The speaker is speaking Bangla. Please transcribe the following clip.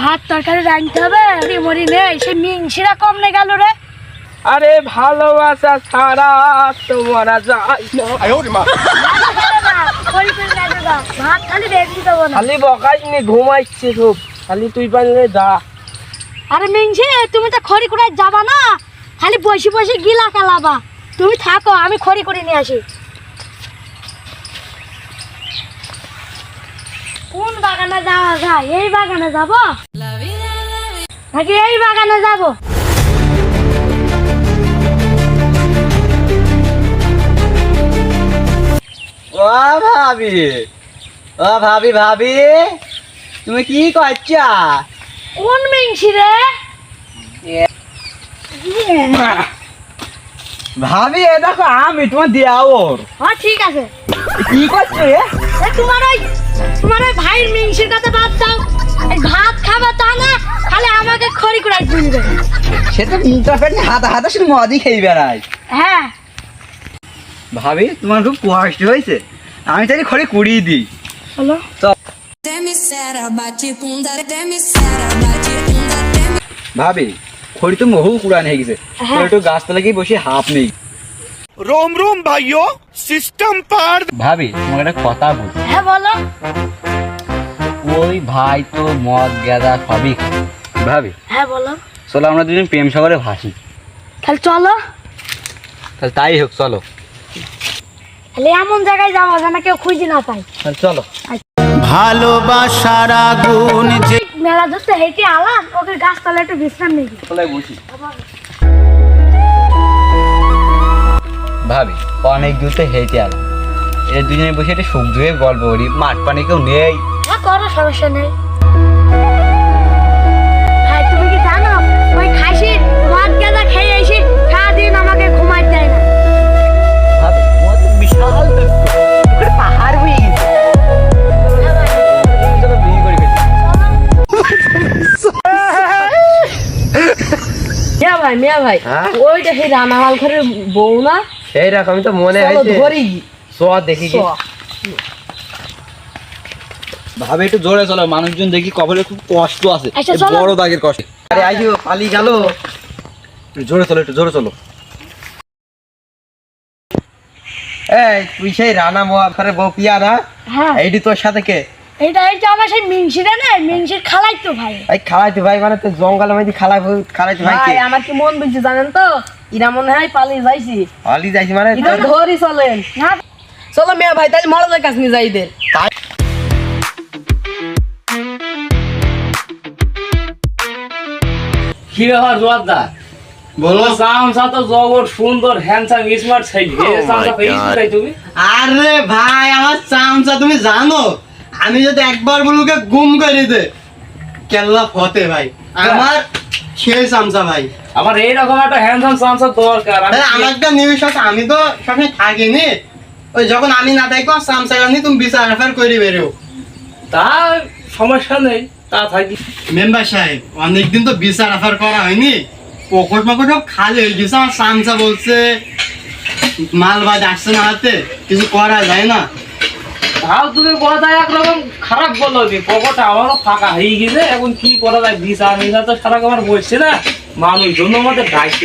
ভাত তরকারি রাঁধতে হবে মরি মরি নেই। সে মিংসিরা কম নে গেল রে। আরে ভালোবাসা ছাড়া তোমারা ভাত খালি রেখে দেবো না খালি বকাই নি ঘুমাইছে খুব। খালি তুই পারলে যা। আরে মিংসি তুমি তো খড়ি কুড়াই যাবা না? খালি বসে বসে গিলা খেলাবা। তুমি থাকো আমি খড়ি করে নিয়ে আসি। কোন বাগানে যাওয়া যায়? এই বাগানে যাব? নাকি এই বাগানে যাব? ও ভাবি ও ভাবি ভাবি তুমি কি করছা? কোন মিংসি রে? ভাবি এ দেখো আমি তোমার দেওয়া ওর হ্যাঁ ঠিক আছে। কি করছ তোমার ওই তোমার ওই ভাইয়ের মিংসির কথা বাদ দাও। ভাত খাবে তা না খালি আমাকে খড়ি কুড়াই তুলবে সে তো মুখটা ফেটে হাতা হাতা শুধু মদই খেয়ে বেড়ায়। হ্যাঁ। ভাবি তোমার খুব কষ্ট হয়েছে। আমি তাই খড়ি কুড়িয়ে দিই। demi ভাবি খড়ি তো বহু কুড়ানো হয়ে গেছে। হ্যাঁ। একটু গাছতলা গিয়ে বসে হাফ নেই। রোম রোম ভাইও সিস্টেম পার। ভাবি তোমার একটা কথা বল। হ্যাঁ বলো। ওই ভাই তো মদ গেদা সবই ভাবি হ্যাঁ বলো। চলো আমরা দুজন প্রেম সাগরে ভাসি। তাহলে চলো। তাহলে তাই হোক চলো। তাহলে এমন জায়গায় যাওয়া যেন কেউ খুঁজে না পাই তাহলে চলো। ভালোবাসার আগুন যে মেলা ধরতে হেঁটে আলাম ওদের গাছতলা একটু বিশ্রাম নেই বসি? ভাবি অনেক দূরতে হেঁটে আলো এর দুজনে বসে একটা সুখ দুয়ে গল্প করি মাঠ পানি কেউ নেই। হ্যাঁ করো সমস্যা নেই। ভাই তুমি কি জানো ওই খাসি মদ গাঁজা খেয়ে এসে সারাদিন আমাকে ঘুমাই দেয় না? ভাবি তোমার তো বিশাল দুঃখ। ওখানে পাহাড় হয়ে গেছে। চলো বিয়ে করে ফেলি। মিয়া ভাই মিয়া ভাই হ্যাঁ? ওইটা সেই রানামাল ঘরের বউ না? সেই রকম তো মনে হয়েছে ধরি। চ দেখি কি। ভাবে একটু জোরে চলো মানুষজন দেখি কপালে খুব কষ্ট আছে। আচ্ছা, এই বড় দাগের কষ্ট। আরে আইও পালি গেল। জোরে চলো একটু জোরে চলো। এই তুই সেই রানা মোয়াফারে বউ পিয়া না? হ্যাঁ। এইটি তোর সাথে কে? এইটা আমার সেই মিংসিরে না মিংসির খালাই তো ভাই। এই খালাইতে ভাই মানে তো জঙ্গলের মধ্যে খালাই খালাইতে ভাই কে? ভাই আমার কি মন বলছে জানেন তো? ইরা মনে হয় পালিয়ে যাইছি। হলি যাইছি মানে? ইরা ধরি চলেন। চলো মেয়া ভাই তাহলে মরদের কাছে নিয়ে যাই দের কি বলো। তো জবর সুন্দর হ্যান্ডসাম স্মার্ট ছেলে এই চামচা তাই তুমি? আরে ভাই আমার চামচা তুমি জানো? আমি যদি একবার বলুকে গুম করে দে। কেল্লা ফতে ভাই। আমার সেই চামচা ভাই। আমার এইরকম একটা হ্যান্ডসাম চামচা দরকার। আমার একটা নিউজ আছে আমি তো সবসময় থাকিনি। ওই যখন আমি না থাকব চামচা গানি তুমি বিচার আফার করে বেরো। তা সমস্যা নেই তা থাকি। মেম্বার সাহেব অনেকদিন তো বিচার আফার করা হয়নি। পকট পকট সব খালি হয়ে গেছে আমার চামচা বলছে। মাল বাজ আসছে না হাতে কিছু করা যায় না। তাও তুমি কথা একরকম খারাপ বলো নি। পকেটটা আমারও ফাঁকা হয়ে গেছে, এখন কি করা যায়? বিচার নিশা তো সারা আমার বলছে না। মানুষ জন্য আমাদের ডাকছে